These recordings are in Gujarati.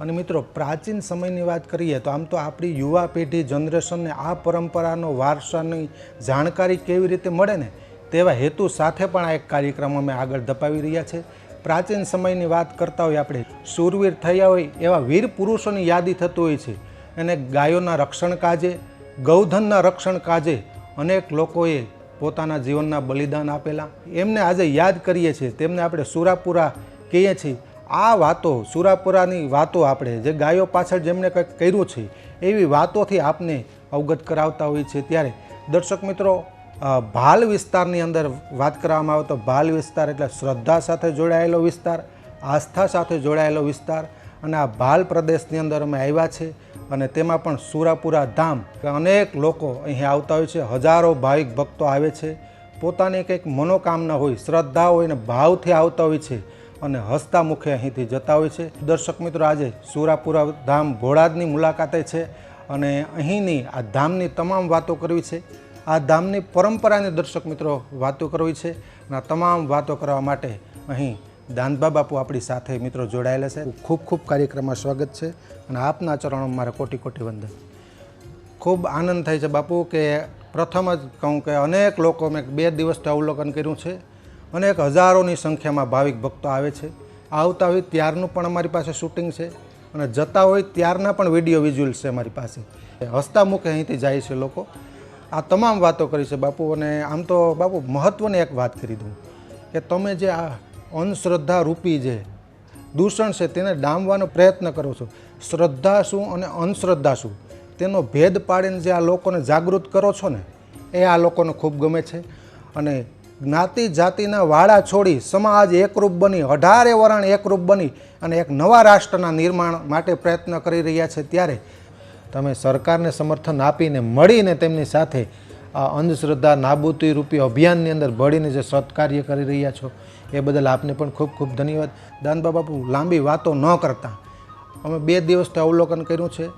અને મિત્રો, પ્રાચીન સમયની વાત કરીએ તો આમ તો આપણી યુવા પેઢી, જનરેશનને આ પરંપરાનો વારસાની જાણકારી કેવી રીતે મળે ને તેવા હેતુ સાથે પણ આ એક કાર્યક્રમ અમે આગળ ધપાવી રહ્યા છે. પ્રાચીન સમયની વાત કરતા હોય આપણે, શૂરવીર થયા હોય એવા વીર પુરુષોની યાદી થતું હોય છે. અને ગાયોના રક્ષણ કાજે, ગૌધનના રક્ષણ કાજે અનેક લોકોએ પોતાના જીવનના બલિદાન આપેલા. એમને આજે યાદ કરીએ છીએ. તેમને આપણે સુરાપુરા કહીએ છીએ. આ વાતો સુરાપુરાની વાતો આપણે, જે ગાયો પાછળ જેમણે કંઈક કર્યું છે, એવી વાતોથી આપને અવગત કરાવતા હોઈએ છીએ ત્યારે. દર્શક મિત્રો ભાલ વિસ્તારની અંદર વાત કરવામાં આવે તો ભાલ વિસ્તાર એટલે શ્રદ્ધા સાથે જોડાયેલો વિસ્તાર, આસ્થા સાથે જોડાયેલો વિસ્તાર અને આ ભાલ પ્રદેશની અંદર અમે આવ્યા છે અને તેમાં પણ સુરાપુરા ધામ અનેક લોકો અહીં આવતા હોય છે, હજારો ભાવિક ભક્તો આવે છે. પોતાની કંઈક મનોકામના હોય, શ્રદ્ધા હોય ને ભાવથી આવતા હોય છે. અને હસતા મુખે અહીંથી જતા હોય છે. દર્શક મિત્રો, આજે સુરાપુરા ધામ ભોળાદની મુલાકાતે છે અને અહીંની આ ધામની તમામ વાતો કરવી છે. આ ધામની પરંપરાની દર્શક મિત્રો વાતો કરવી છે અને તમામ વાતો કરવા માટે અહીં દાનબા બાપુ આપણી સાથે મિત્રો જોડાયેલા છે. ખૂબ ખૂબ કાર્યક્રમમાં સ્વાગત છે અને આપના ચરણોમાં મારા કોટી કોટી વંદન. ખૂબ આનંદ થાય છે બાપુ કે પ્રથમ જ કહું કે અનેક લોકો મેં બે દિવસથી અવલોકન કર્યું છે. અનેક હજારોની સંખ્યામાં ભાવિક ભક્તો આવે છે. આવતા હોય ત્યારનું પણ અમારી પાસે શૂટિંગ છે અને જતા હોય ત્યારના પણ વીડિયો વિઝ્યુઅલ્સ છે અમારી પાસે. હસતા મુખે અહીંથી જાય છે લોકો. આ તમામ વાતો કરી છે બાપુ અને આમ તો બાપુ મહત્ત્વની એક વાત કરી દઉં કે તમે જે આ અંધશ્રદ્ધા રૂપી જે દૂષણ છે તેને ડામવાનો પ્રયત્ન કરો છો. શ્રદ્ધા શું અને અંધશ્રદ્ધા શું? તેનો ભેદ પાડીને જે આ લોકોને જાગૃત કરો છો ને, એ આ લોકોને ખૂબ ગમે છે. અને જ્ઞાતિ જાતિના વાળા છોડી સમાજ એકરૂપ બની, અઢારે વરણ એકરૂપ બની અને એક નવા રાષ્ટ્રના નિર્માણ માટે પ્રયત્ન કરી રહ્યા છે ત્યારે તમે સરકારને સમર્થન આપીને મળીને તેમની સાથે આ અંધશ્રદ્ધા નાબૂદી રૂપી અભિયાનની અંદર ભળીને જે સત્કાર્ય કરી રહ્યા છો, એ બદલ આપને પણ ખૂબ ખૂબ ધન્યવાદ. દાનબા બાપુ લાંબી વાતો ન કરતા. અમે બે દિવસથી અવલોકન કર્યું છે.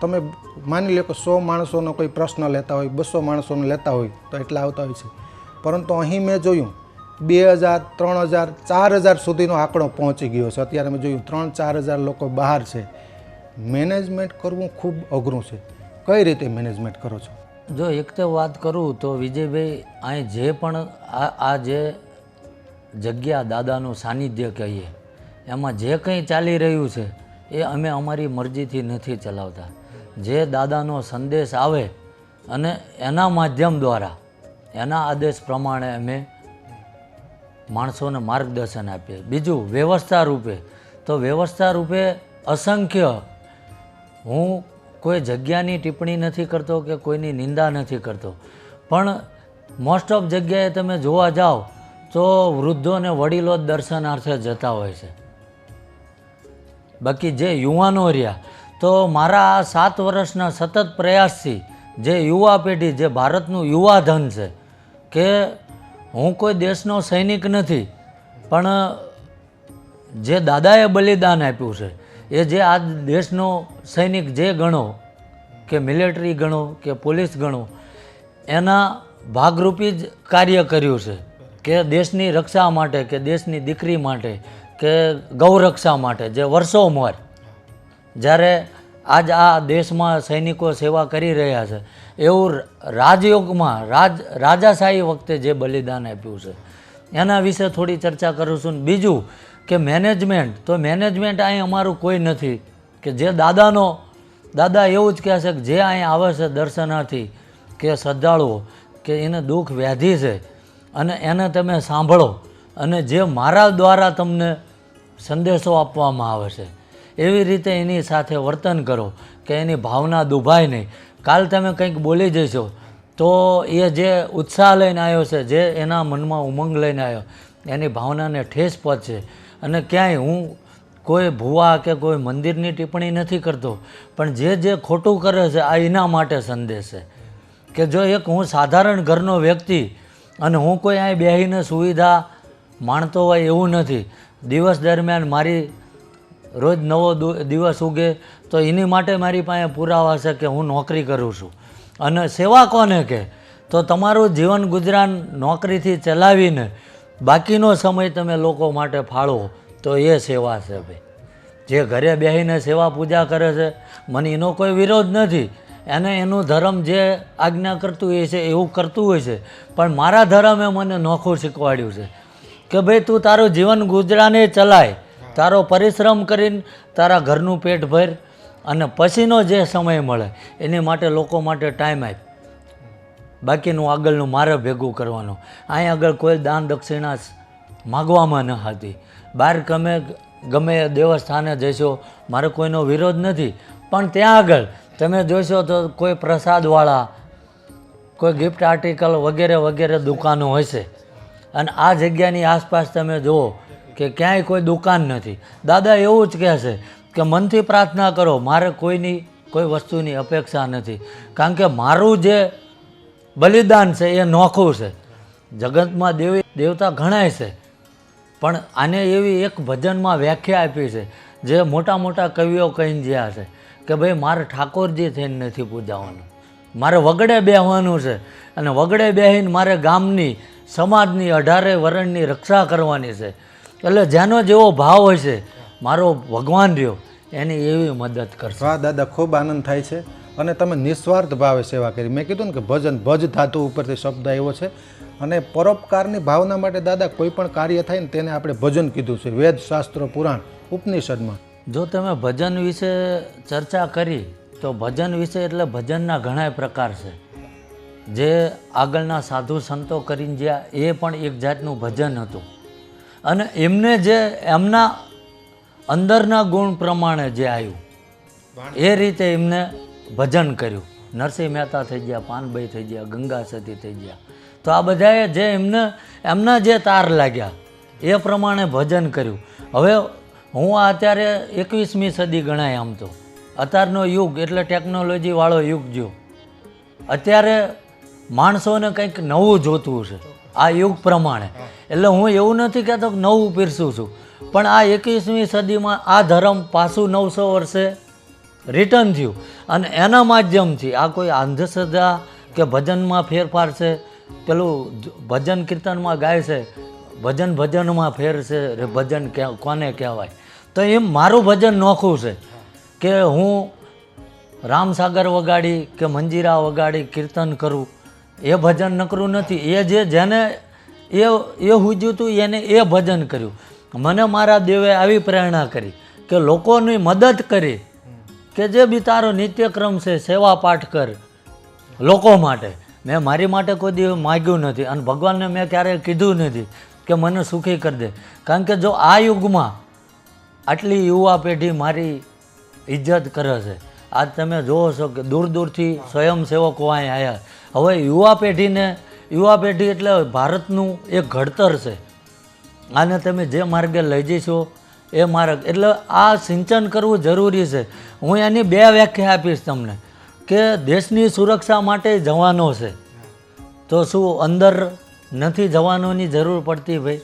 તમે માની લો કે સો માણસોનો કોઈ પ્રશ્ન લેતા હોય, બસો માણસોને લેતા હોય તો એટલા આવતા હોય છે. પરંતુ અહીં મેં જોયું, બે હજાર, ત્રણ હજાર, ચાર હજાર સુધીનો આંકડો પહોંચી ગયો છે. અત્યારે મેં જોયું, ત્રણ, ચાર હજાર લોકો બહાર છે. મેનેજમેન્ટ કરવું ખૂબ અઘરું છે. કઈ રીતે મેનેજમેન્ટ કરો છો? જો એક તો વાત કરું તો વિજયભાઈ, અહીં જે પણ આ આ જે જગ્યા દાદાનું સાનિધ્ય કહીએ, એમાં જે કંઈ ચાલી રહ્યું છે, એ અમે અમારી મરજીથી નથી ચલાવતા. જે દાદાનો સંદેશ આવે અને એના માધ્યમ દ્વારા એના આદેશ પ્રમાણે અમે માણસોને માર્ગદર્શન આપીએ. બીજું, વ્યવસ્થા રૂપે. તો વ્યવસ્થા રૂપે અસંખ્ય હું કોઈ જગ્યાની ટિપ્પણી નથી કરતો કે કોઈની નિંદા નથી કરતો. પણ મોસ્ટ ઓફ જગ્યાએ તમે જોવા જાઓ તો વૃદ્ધો અને વડીલો દર્શનાર્થે જતા હોય છે. બાકી જે યુવાનો રહ્યા, તો મારા આ સાત વર્ષના સતત પ્રયાસથી જે યુવા પેઢી, જે ભારતનું યુવા ધન છે કે હું કોઈ દેશનો સૈનિક નથી, પણ, જે દાદાએ બલિદાન આપ્યું છે, એ જે આ દેશનો સૈનિક જે ગણો, કે મિલિટરી ગણો, કે પોલીસ ગણો, એના ભાગરૂપી જ કાર્ય કર્યું છે, કે દેશની રક્ષા માટે, કે દેશની દીકરી માટે, કે ગૌરક્ષા માટે, જે વર્ષોમર જ્યારે આજ આ દેશમાં સૈનિકો સેવા કરી રહ્યા છે એવું રાજયોગમાં, રાજ, રાજાશાહી વખતે જે બલિદાન આપ્યું છે, એના વિશે થોડી ચર્ચા કરું છું. બીજું કે મેનેજમેન્ટ, તો મેનેજમેન્ટ અહીં અમારું કોઈ નથી, કે જે દાદાનો, દાદા એવું જ કહે છે કે જે અહીં આવે છે દર્શનાર્થી, કે શ્રદ્ધાળુઓ, કે એને દુઃખ વ્યાધિ છે, અને એને તમે સાંભળો, અને જે મારા દ્વારા તમને સંદેશો આપવામાં આવે છે, એવી રીતે એની સાથે વર્તન કરો, કે એની ભાવના દુભાય નહીં. કાલ તમે કંઈક બોલી જશો, તો એ જે ઉત્સાહ લઈને આવ્યો છે, જે એના મનમાં ઉમંગ લઈને આવ્યો, એની ભાવનાને ઠેસ પહોંચશે અને ક્યાંય હું કોઈ ભૂવા કે કોઈ મંદિરની ટિપ્પણી નથી કરતો, પણ જે જે ખોટું કરે છે, આ એના માટે સંદેશ છે. કે જો એક હું સાધારણ ઘરનો વ્યક્તિ અને હું કોઈ અહીં બેહીને સુવિધા માણતો હોય એવું નથી, દિવસ દરમિયાન મારી રોજ નવો દિવસ ઉગે તો એની માટે મારી પાસે પુરાવા છે કે હું નોકરી કરું છું. અને સેવા કોને કે તો તમારું જીવન ગુજરાન નોકરીથી ચલાવીને બાકીનો સમય તમે લોકો માટે ફાળવો, તો એ સેવા છે ભાઈ. જે ઘરે બેસીને સેવા પૂજા કરે છે, મને એનો કોઈ વિરોધ નથી. એને એનું ધર્મ જે આજ્ઞા કરતું હોય છે, એવું કરતું હોય છે. પણ મારા ધર્મે મને નોખું શીખવાડ્યું છે કે ભાઈ, તું તારું જીવન ગુજરાને ચલાય. તારો પરિશ્રમ કરીને તારા ઘરનું પેટ ભર. અને પછીનો જે સમય મળે, એની માટે લોકો માટે ટાઈમ આપ. બાકીનું આગળનું મારે ભેગું કરવાનું. અહીં આગળ કોઈ દાન દક્ષિણા માગવામાં ન હતી. બહાર ગમે ગમે દેવસ્થાને જઈશો મારે કોઈનો વિરોધ નથી. પણ ત્યાં આગળ તમે જોશો તો કોઈ પ્રસાદવાળા, કોઈ ગિફ્ટ આર્ટિકલ વગેરે વગેરે દુકાનો હશે. અને આ જગ્યાની આસપાસ તમે જુઓ કે ક્યાંય કોઈ દુકાન નથી. દાદા એવું જ કહે છે કે મનથી પ્રાર્થના કરો, મારે કોઈની, કોઈ વસ્તુની અપેક્ષા નથી. કારણ કે મારું જે બલિદાન છે, એ નોખું છે. જગતમાં દેવી, દેવતા ઘણાય છે. પણ આને એવી એક ભજનમાં વ્યાખ્યા આપી છે, જે મોટા મોટા કવિઓ કહીને જ્યાં છે, કે ભાઈ મારે ઠાકોરજી થઈને નથી પૂજાવાનું. મારે વગડે બેહવાનું છે અને વગડે બેહીને મારે ગામની, સમાજની અઢારે વરણની રક્ષા કરવાની છે. એટલે જેનો જેવો ભાવ હોય છે મારો ભગવાન રહ્યો એની એવી મદદ કરશે. વાહ દાદા ખૂબ આનંદ થાય છે. અને તમે નિસ્વાર્થ ભાવે સેવા કરી. મેં કીધું ને કે ભજન ભજ ધાતુ ઉપરથી શબ્દ આવ્યો છે. અને પરોપકારની ભાવના માટે દાદા કોઈ પણ કાર્ય થાય ને તેને આપણે ભજન કીધું છે. વેદ શાસ્ત્રો પુરાણ ઉપનિષદમાં. જો તમે ભજન વિશે ચર્ચા કરી તો ભજન વિશે એટલે ભજનના ઘણા પ્રકાર છે. જે આગળના સાધુ સંતો કરીને જ્યાં એ પણ એક જાતનું ભજન હતું. અને એમને જે એમના અંદરના ગુણ પ્રમાણે જે આવ્યું એ રીતે એમને ભજન કર્યું. નરસિંહ મહેતા થઈ ગયા પાનભાઈ થઈ ગયા ગંગા સતી થઈ ગયા. તો આ બધાએ જે એમને એમના જે તાર લાગ્યા એ પ્રમાણે ભજન કર્યું. હવે હું આ અત્યારે એકવીસમી સદી ગણાય આમ તો. અત્યારનો યુગ એટલે ટેકનોલોજીવાળો યુગ જો અત્યારે માણસોને કંઈક નવું જોતું છે આ યુગ પ્રમાણે. એટલે હું એવું નથી કહેતો કે નવું પીરસું છું. પણ આ એકવીસમી સદીમાં આ ધર્મ પાછું નવસો વર્ષે રિટર્ન થયું. અને એના માધ્યમથી આ કોઈ અંધશ્રદ્ધા કે ભજનમાં ફેરફાર છે? પેલું ભજન કીર્તનમાં ગાય છે, ભજન ભજનમાં ફેર છે ભજન કોને કહેવાય? તો એમ મારું ભજન નોખું છે કે હું રામસાગર વગાડી કે મંજીરા વગાડી કીર્તન કરું. એ ભજન નકરું નથી. એ જે જેને એ એ હુજ્યું હતું એને એ ભજન કર્યું. મને મારા દેવે આવી પ્રેરણા કરી કે લોકોની મદદ કરી કે જે બી તારો નિત્યક્રમ છે, સેવા પાઠ કર લોકો માટે. મેં મારી માટે કોઈ દિવસ માગ્યું નથી અને ભગવાનને મેં ક્યારેય કીધું નથી કે મને સુખી કરી દે. કારણ કે જો આ યુગમાં આટલી યુવા પેઢી મારી ઇજ્જત કરે છે. આજ તમે જોવો છો કે દૂર દૂરથી સ્વયંસેવકો અહીં આવ્યા હવે યુવા પેઢીને, યુવા પેઢી એટલે ભારતનું એક ઘડતર છે. આને તમે જે માર્ગે લઈ જઈશો એ માર્ગ. એટલે આ સિંચન કરવું જરૂરી છે. હું એની બે વ્યાખ્યા આપીશ તમને, કે દેશની સુરક્ષા માટે જવાનો છે. તો શું અંદર નથી જવાનોની જરૂર પડતી ભાઈ?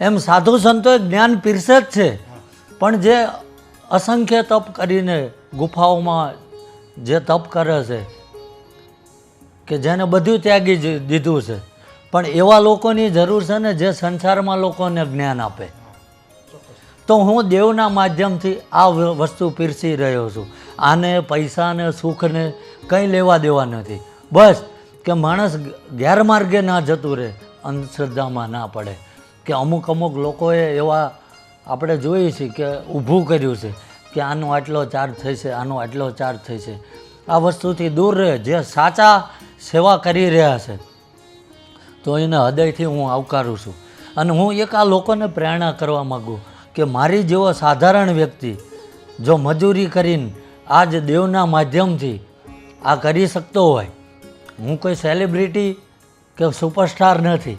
એમ સાધુ સંતોએ જ્ઞાન પીરસે જ છે. પણ જે અસંખ્ય તપ કરીને ગુફાઓમાં જે તપ કરે છે, કે જેને બધું ત્યાગી દીધું છે. પણ એવા લોકોની જરૂર છે ને જે સંસારમાં લોકોને જ્ઞાન આપે. તો હું દેવના માધ્યમથી આ વસ્તુ પીરસી રહ્યો છું. આને, પૈસાને, સુખને કંઈ લેવા દેવા નથી. બસ કે માણસ ગેરમાર્ગે ના જતું રહે, અંધશ્રદ્ધામાં ના પડે. કે અમુક અમુક લોકોએ એવા આપણે જોઈએ છીએ કે ઊભું કર્યું છે કે આનો આટલો ચાર્જ થશે, આનો આટલો ચાર્જ થશે. આ વસ્તુથી દૂર રહે, જે સાચા સેવા કરી રહ્યા છે. તો એને હૃદયથી હું આવકારું છું. અને હું એક આ લોકોને પ્રેરણા કરવા માગું કે મારી જેવો સાધારણ વ્યક્તિ જો મજૂરી કરીને આજ દેવના માધ્યમથી આ કરી શકતો હોય, હું કોઈ સેલિબ્રિટી કે સુપરસ્ટાર નથી.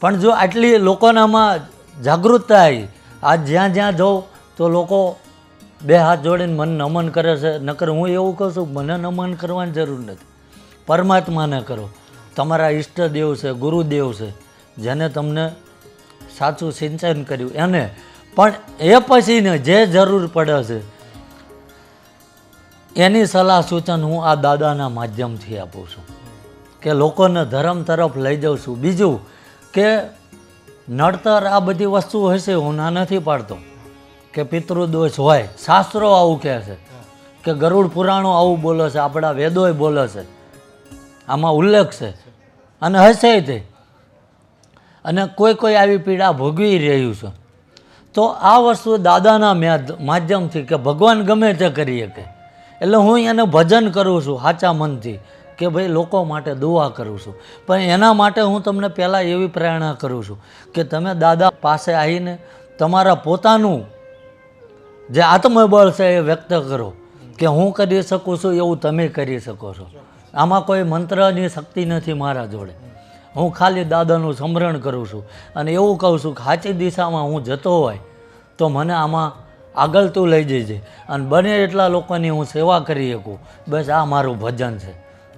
પણ જો આટલી લોકોનામાં જાગૃતતા આવી, આજ જ્યાં જ્યાં જાઉં તો લોકો બે હાથ જોડીને મન નમન કરે છે. નકર હું એવું કહું છું, મને નમન કરવાની જરૂર નથી. પરમાત્માને કરો. તમારા ઈષ્ટદેવ છે, ગુરુદેવ છે, જેને તમને સાચું સિંચન કર્યું. એને પણ એ પછીને જે જરૂર પડે છે, એની સલાહ સૂચન હું આ દાદાના માધ્યમથી આપું છું. કે લોકોને ધર્મ તરફ લઈ જાઉં છું. બીજું કે નડતર આ બધી વસ્તુ હશે હું ના નથી પાડતો. કે પિતૃદોષ હોય, શાસ્ત્રો આવું કહે છે. કે ગરુડ પુરાણો આવું બોલે છે, આપણા વેદોય બોલે છે. આમાં ઉલ્લેખ છે અને હશે તે. અને કોઈ કોઈ આવી પીડા ભોગવી રહ્યું છે. તો આ વસ્તુ દાદાના માધ્યમથી કે ભગવાન ગમે તે કરી શકે એટલે હું એને ભજન કરું છું સાચા મનથી કે ભાઈ લોકો માટે દુઆ કરું છું. પણ એના માટે હું તમને પહેલાં એવી પ્રેરણા કરું છું કે તમે દાદા પાસે આવીને તમારા પોતાનું જે આત્મબળ છે એ વ્યક્ત કરો કે હું કરી શકું છું, એવું તમે કરી શકો છો. આમાં કોઈ મંત્રની શક્તિ નથી મારા જોડે. હું ખાલી દાદાનું સ્મરણ કરું છું અને એવું કહું છું કે સાચી દિશામાં હું જતો હોય તો મને આમાં આગળ તું લઈ જઈજે અને બને એટલા લોકોની હું સેવા કરી શકું. બસ આ મારું ભજન છે.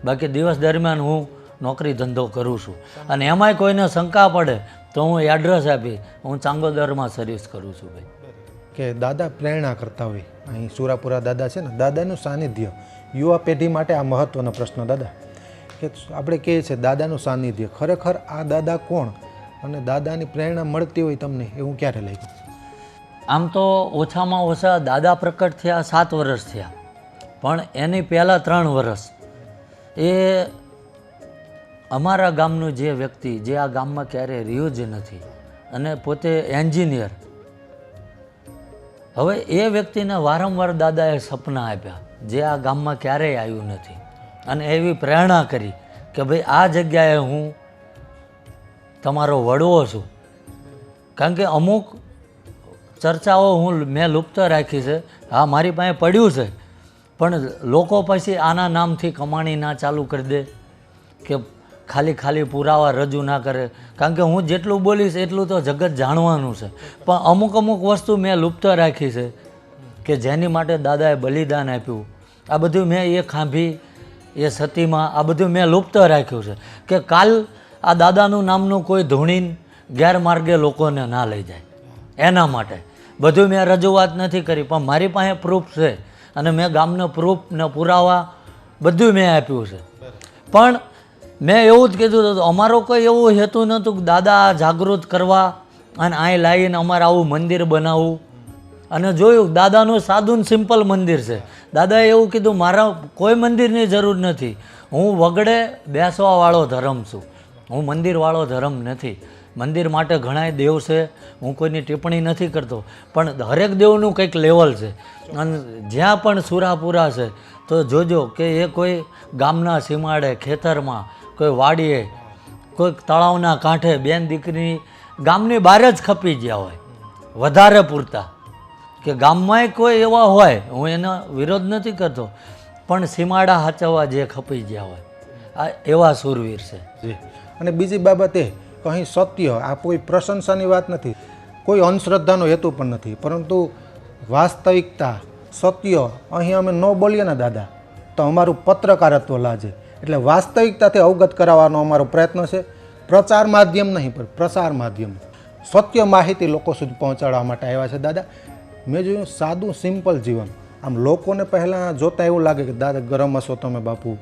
બાકી દિવસ દરમિયાન હું નોકરી ધંધો કરું છું. અને એમાંય કોઈને શંકા પડે તો હું એડ્રેસ આપી, હું ચાંગોદરમાં સર્વિસ કરું છું ભાઈ. કે દાદા પ્રેરણા કરતા હોય. અહીં સુરાપુરા દાદા છે ને, દાદાનું સાનિધ્ય. યુવા પેઢી માટે આ મહત્ત્વનો પ્રશ્ન, દાદા. કે આપણે કહીએ છીએ દાદાનું સાનિધ્ય. ખરેખર આ દાદા કોણ અને દાદાની પ્રેરણા મળતી હોય તમને, એવું ક્યારે લાગ્યું? આમ તો ઓછામાં ઓછા દાદા પ્રકટ થયા, સાત વર્ષ થયા. પણ એની પહેલાં ત્રણ વર્ષ એ અમારા ગામનું જે વ્યક્તિ, જે આ ગામમાં ક્યારેય રહ્યું જ નથી અને પોતે એન્જિનિયર હવે એ વ્યક્તિને વારંવાર દાદાએ સપના આપ્યા, જે આ ગામમાં ક્યારેય આવ્યું નથી. અને એવી પ્રેરણા કરી કે ભાઈ આ જગ્યાએ હું તમારો વડવો છું. કારણ કે અમુક ચર્ચાઓ હું મેં લુપ્ત રાખી છે. હા, મારી પાસે પડ્યું છે. પણ લોકો પછી આના નામથી કમાણી ના ચાલુ કરી દે કે ખાલી ખાલી પુરાવા રજૂ ના કરે. કારણ કે હું જેટલું બોલીશ એટલું તો જગત જાણવાનું છે. પણ અમુક અમુક વસ્તુ મેં લુપ્ત રાખી છે કે જેની માટે દાદાએ બલિદાન આપ્યું. આ બધું મેં એ ખાંભી, એ સતીમાં, આ બધું મેં લુપ્ત રાખ્યું છે. કે કાલ આ દાદાનું નામનું કોઈ ધૂણીન ગેરમાર્ગે લોકોને ના લઈ જાય. એના માટે. બધું મેં રજૂઆત નથી કરી, પણ મારી પાસે પ્રૂફ છે. અને મેં ગામનો પ્રૂફ ને પુરાવા બધું મેં આપ્યું છે. પણ મેં એવું જ કીધું હતું, અમારો કોઈ એવું હેતુ નહોતું કે દાદા જાગૃત કરવા અને અહીં લાવીને અમારે આવું મંદિર બનાવવું. અને જોયું, દાદાનું સાદું સિમ્પલ મંદિર છે. દાદાએ એવું કીધું, મારા કોઈ મંદિરની જરૂર નથી. હું વગડે બેસવાવાળો ધર્મ છું. હું મંદિરવાળો ધર્મ નથી. મંદિર માટે ઘણાય દેવ છે. હું કોઈની ટિપ્પણી નથી કરતો. પણ હરેક દેવનું કંઈક લેવલ છે. અને જ્યાં પણ સુરાપુરા છે, તો જોજો કે એ કોઈ ગામના સીમાડે, ખેતરમાં કોઈ વાડીએ, કોઈક તળાવના કાંઠે બેન દીકરી ગામની બહાર જ ખપી ગયા હોય. વધારે પૂરતા. કે ગામમાંય કોઈ એવા હોય, હું એનો વિરોધ નથી કરતો, પણ સીમાડા હાચવવા જે ખપી ગયા હોય, આ એવા સુરવીર છે. અને બીજી બાબત એ અહીં સત્ય, આ કોઈ પ્રશંસાની વાત નથી. કોઈ અંધશ્રદ્ધાનો હેતુ પણ નથી, પરંતુ વાસ્તવિકતા, સત્ય, અહીં અમે ન બોલીએ ને દાદા, તો અમારું પત્રકારત્વ લાજે. એટલે વાસ્તવિકતાથી અવગત કરાવવાનો અમારો પ્રયત્ન છે. પ્રચાર માધ્યમ નહીં, પણ પ્રસાર માધ્યમ. સત્ય માહિતી લોકો સુધી પહોંચાડવા માટે આવ્યા છે. દાદા, મેં જોયું સાદું, સિમ્પલ જીવન. આમ લોકોને પહેલાં જોતાં એવું લાગે કે, દાદા, ગરમ હશો તમે, બાપુ.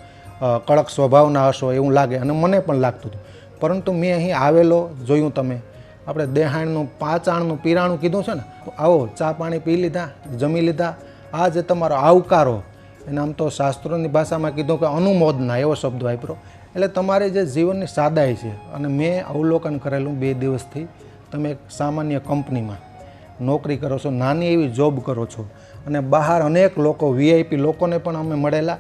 કડક સ્વભાવના હશો. એવું લાગે અને મને પણ લાગતું હતું. પરંતુ મેં અહીં આવેલો, જોયું તમે. આપણે દેહાણનું, પાંચાણનું, પીરાણું કીધું છે ને? આવો, ચા પાણી પી લીધા, જમી લીધા. આ જે તમારો આવકારો એને આમ તો શાસ્ત્રોની ભાષામાં કીધું કે અનુમોદના એવો શબ્દ વાપરો. એટલે તમારી જે જીવનની સાદાઈ છે અને મેં અવલોકન કરેલું બે દિવસથી, તમે એક સામાન્ય કંપનીમાં નોકરી કરો છો, નાની એવી જોબ કરો છો અને બહાર અનેક લોકો વીઆઈપી લોકોને પણ અમે મળેલા.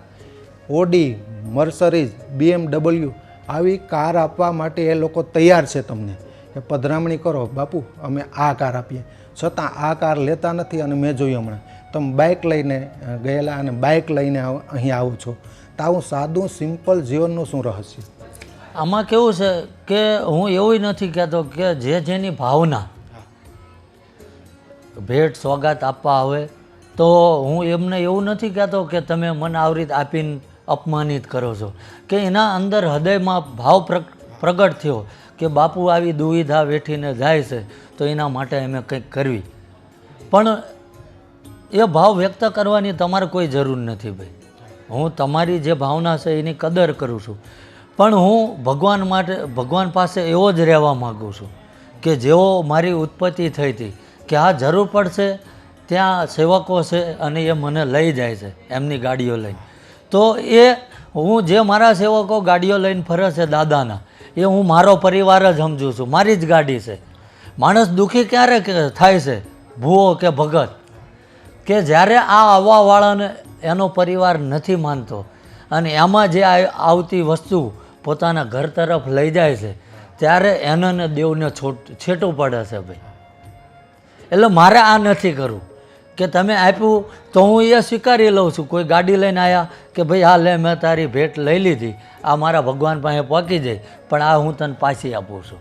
ઓડી મર્સરીઝ બીએમડબલ્યુ આવી કાર આપવા માટે એ લોકો તૈયાર છે તમને. કે પધરામણી કરો, બાપુ, અમે આ કાર આપીએ. છતાં આ કાર લેતા નથી અને મેં જોયું હમણાં. તમે બાઇક લઈને ગયેલા અને બાઇક લઈને અહીં આવો છો. તો આવું સાદું સિમ્પલ જીવનનું શું રહસ્ય? આમાં કેવું છે કે હું એવું નથી કહેતો કે જે જેની ભાવના ભેટ સોગાત આપવા આવે, તો હું એમને એવું નથી કહેતો કે તમે મને આવી રીતે આપીને અપમાનિત કરો છો. કે એના અંદર હૃદયમાં ભાવ પ્રગ- પ્રગટ થયો કે બાપુ આવી દુવિધા વેઠીને જાય છે, તો એના માટે અમે કંઈક કરવી. પણ એ ભાવ વ્યક્ત કરવાની તમારે કોઈ જરૂર નથી ભાઈ. હું તમારી જે ભાવના છે એની કદર કરું છું. પણ હું ભગવાન માટે, ભગવાન પાસે એવો જ રહેવા માગું છું કે જેવો મારી ઉત્પત્તિ થઈ હતી કે આ જરૂર પડશે, ત્યાં સેવકો છે અને એ મને લઈ જાય છે એમની ગાડીઓ લઈને. તો એ, હું જે મારા સેવકો ગાડીઓ લઈને ફરે છે દાદાના, એ હું મારો પરિવાર જ સમજું છું. મારી જ ગાડી છે. માણસ દુઃખી ક્યારે થાય છે? ભૂવો કે ભગત? કે જ્યારે આ આવવાવાળાને એનો પરિવાર નથી માનતો અને એમાં જે આવતી વસ્તુ પોતાના ઘર તરફ લઈ જાય છે, ત્યારે એને દેવને છોટ છેટું પડે છે ભાઈ. એટલે મારે આ નથી કરવું કે તમે આપ્યું તો હું એ સ્વીકારી લઉં છું. કોઈ ગાડી લઈને આવ્યા કે ભાઈ, હા, લે, મેં તારી ભેટ લઈ લીધી. આ મારા ભગવાન પાસે પહોંચી જાય, પણ આ હું તને પાછી આપું છું.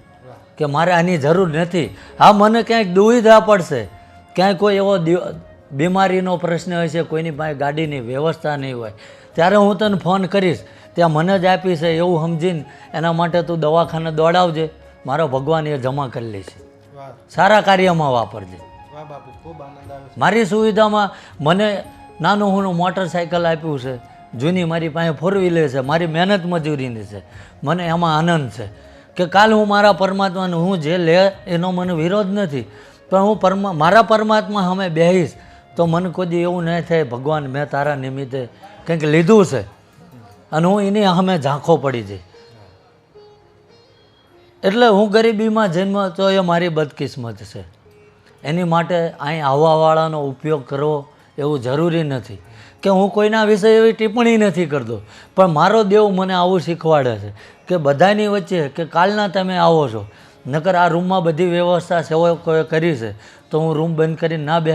કે મારે આની જરૂર નથી. હા, મને ક્યાંક દુવિધા પડશે. ક્યાંય કોઈ એવો બીમારીનો પ્રશ્ન હોય છે કોઈની પાસે ગાડીની વ્યવસ્થા નહીં હોય. ત્યારે હું તને ફોન કરીશ ત્યાં મને જ આપી છે એવું સમજીને એના માટે તું દવાખાને દોડાવજે મારો ભગવાન એ જમા કરી લેશે. સારા કાર્યમાં વાપરજે. મારી સુવિધામાં મને નાનું હું મોટરસાઇકલ આપ્યું છે જૂની મારી પાસે ફોર વ્હીલર છે મારી મહેનત મજૂરીની છે. મને એમાં આનંદ છે કે કાલ હું મારા પરમાત્માને હું જે લે એનો મને વિરોધ નથી પણ હું પરમા મારા પરમાત્મા સામે બેહીશ તો મને કોઈ એવું નહીં થાય, ભગવાન, મેં તારા નિમિત્તે કંઈક લીધું છે. અને હું એની સામે ઝાંખો પડી જઈ એટલે હું ગરીબીમાં જન્મ તો એ મારી બદકિસ્મત છે. એની માટે અહીં આવવાવાળાનો ઉપયોગ કરવો એવું જરૂરી નથી. કે હું કોઈના વિશે એવી ટિપ્પણી નથી કરતો. પણ મારો દેવ મને આવું શીખવાડે છે કે બધાની વચ્ચે કે કાલના તમે આવો છો. નકર આ રૂમમાં બધી વ્યવસ્થા સેવકોએ કરી છે. તો હું રૂમ બંધ કરીને ના બે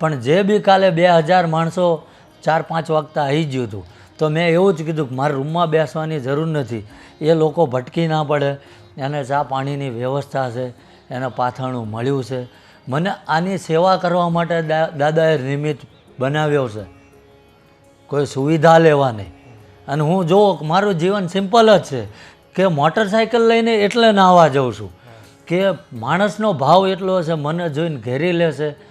પણ જે બી કાલે બે હજાર માણસો ચાર પાંચ વાગતા આવી ગયું હતું. તો મેં એવું જ કીધું કે મારે રૂમમાં બેસવાની જરૂર નથી. એ લોકો ભટકી ના પડે. એને ચા પાણીની વ્યવસ્થા છે. એને પાથરણું મળ્યું છે. મને આની સેવા કરવા માટે દાદાએ નિમિત્ત બનાવ્યો છે. કોઈ સુવિધા લેવા નહીં. અને હું જોઉં કે મારું જીવન સિમ્પલ જ છે કે મોટરસાઇકલ લઈને એટલે નાહવા જાઉં છું. કે માણસનો ભાવ એટલો છે, મને જોઈને ઘેરી લેશે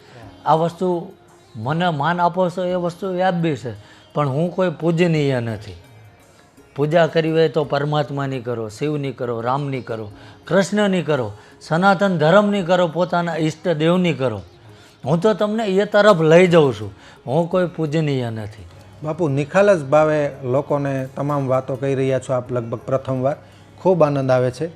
આ વસ્તુ મને માન આપો છો, એ વસ્તુ વ્યાજબી છે. પણ હું કોઈ પૂજનીય નથી. પૂજા કરવી હોય તો પરમાત્માની કરો, શિવની કરો, રામની કરો, કૃષ્ણની કરો, સનાતન ધર્મની કરો, પોતાના ઈષ્ટદેવની કરો. હું તો તમને એ તરફ લઈ જાઉં છું. હું કોઈ પૂજનીય નથી. બાપુ નિખાલસ ભાવે લોકોને તમામ વાતો કહી રહ્યા છો આપ લગભગ પ્રથમવાર. ખૂબ આનંદ આવે છે.